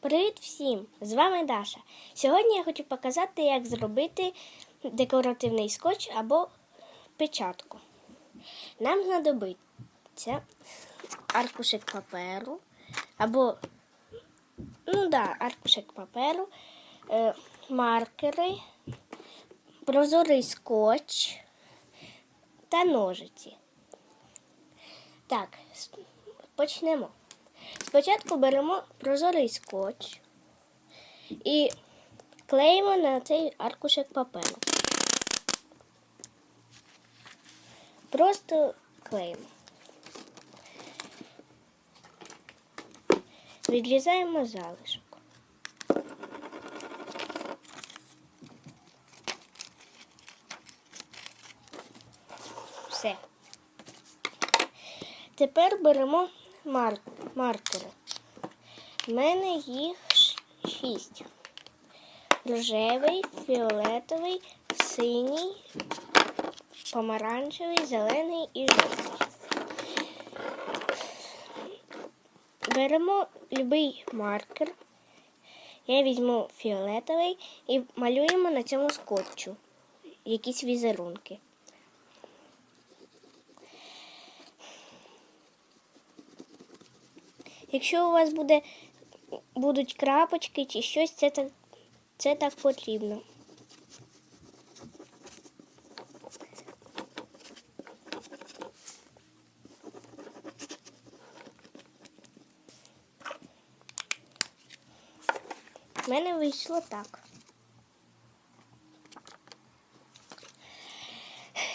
Привіт всім! З вами Даша. Сьогодні я хочу показати, як зробити декоративний скотч або печатку. Нам знадобиться аркушик паперу або, ну да, аркушик паперу, е, маркери, прозорий скотч та ножиці. Так, почнемо. Спочатку беремо прозорий скотч і клеїмо на цей аркушик паперу. Просто клеїмо. Відрізаємо залишок. Все. Тепер беремо мар... маркери. У мене їх шість. Рожевий, фіолетовий, синій, помаранчевий, зелений і жовтий. Беремо будь-який маркер. Я візьму фіолетовий і малюємо на цьому скотчу якісь візерунки. Якщо у вас буде, будуть крапочки чи щось, це так, це так потрібно. У мене вийшло так.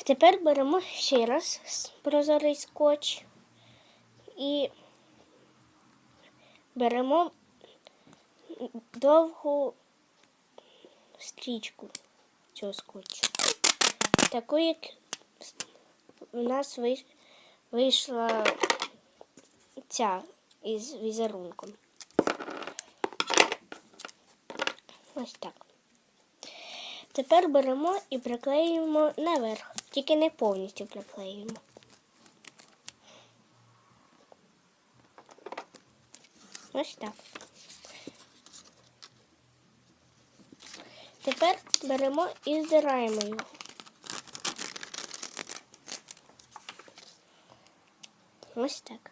Тепер беремо ще раз прозорий скотч і беремо довгу стрічку цього скотчу. Таку, як у нас вийшла ця із візерунком. Ось так. Тепер беремо і приклеюємо наверх, тільки не повністю приклеюємо. Ось так. Тепер беремо і здираємо його. Ось так.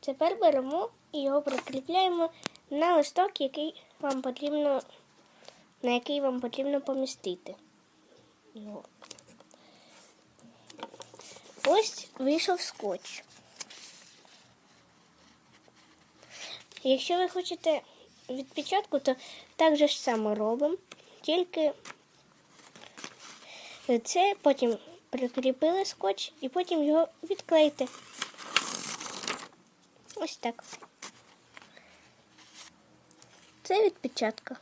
Тепер беремо і його прикріпляємо на листок, який вам потрібно, на який вам потрібно помістити. його. Ось вийшов скотч. Якщо ви хочете відпечатку, то так же ж само робимо. Тільки це потім прикріпили скотч і потім його відклеїте. Ось так. Це відпечатка.